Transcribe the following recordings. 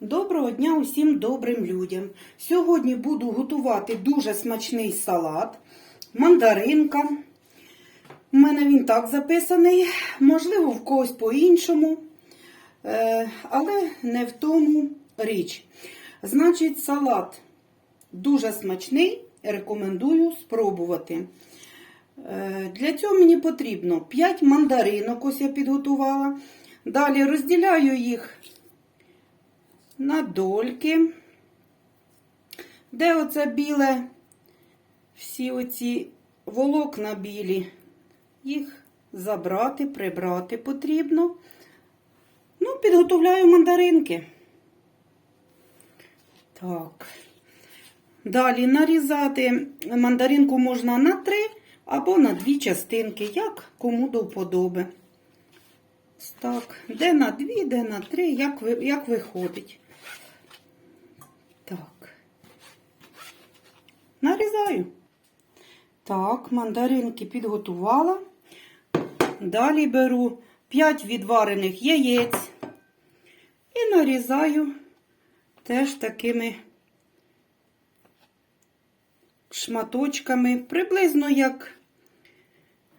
Доброго дня усім добрим людям. Сьогодні буду готувати дуже смачний салат, мандаринка. У мене він так записаний, можливо, в когось по-іншому, Е, але не в тому річ. Значить, салат дуже смачний, рекомендую спробувати. Е, Для цього мені потрібно 5 мандаринок, ось я підготувала. Далі розділяю їх на дольки, де оце біле, всі оці волокна білі, їх забрати, прибрати потрібно. Ну, підготовляю мандаринки. Так. Далі нарізати мандаринку можна на три або на дві частинки, як кому до вподоби. Так, де на дві, де на три, як, як виходить. Так. Нарізаю. Так, мандаринки підготувала. Далі беру 5 відварених яєць і нарізаю теж такими шматочками, приблизно як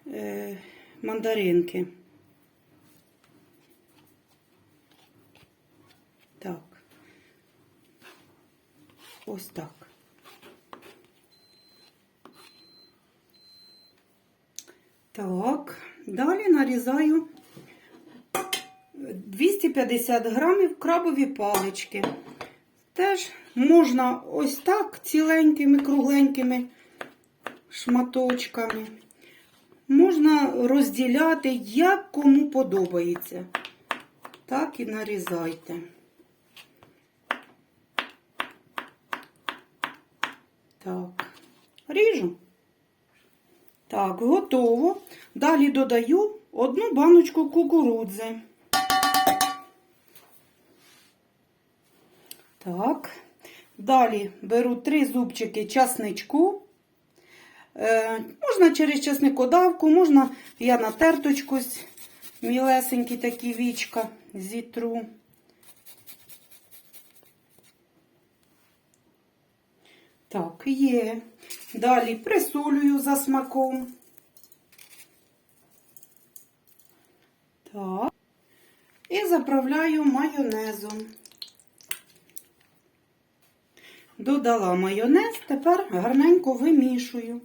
е, мандаринки. Так. Ось так. Так, далі нарізаю 250 грамів крабові палички. Теж можна ось так ціленькими, кругленькими шматочками. Можна розділяти, як кому подобається. Так і нарізайте. Так, ріжу. Так, готово. Далі додаю одну баночку кукурудзи. Так, далі беру три зубчики часничку. Е, можна через часникодавку, можна я на терточку мілесенькі такі вічка зітру. Так, є. Далі присолюю за смаком. Так. І заправляю майонезом. Додала майонез, тепер гарненько вимішую.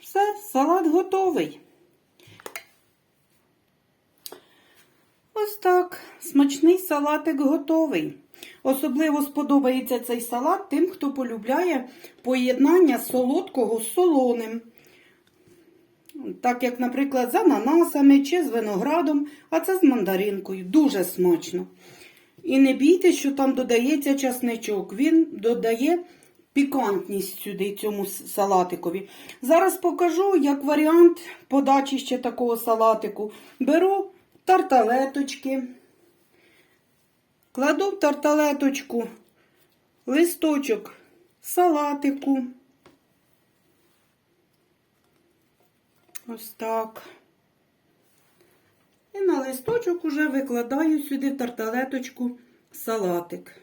Все, салат готовий. Ось так, смачний салатик готовий. Особливо сподобається цей салат тим, хто полюбляє поєднання солодкого з солоним. Так як, наприклад, з ананасами чи з виноградом, а це з мандаринкою. Дуже смачно. І не бійтесь, що там додається часничок. Він додає пікантність сюди цьому салатикові. Зараз покажу, як варіант подачі ще такого салатику. Беру тарталеточки, кладу в тарталеточку листочок салатику. Ось так. І на листочок уже викладаю сюди в тарталеточку салатик.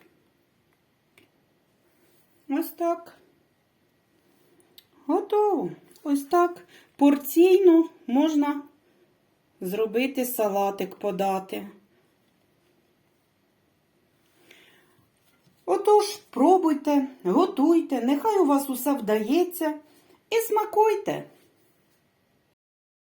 Ось так. Готово. Ось так порційно можна зробити салатик, подати. Отож, пробуйте, готуйте, нехай у вас усе вдається і смакуйте.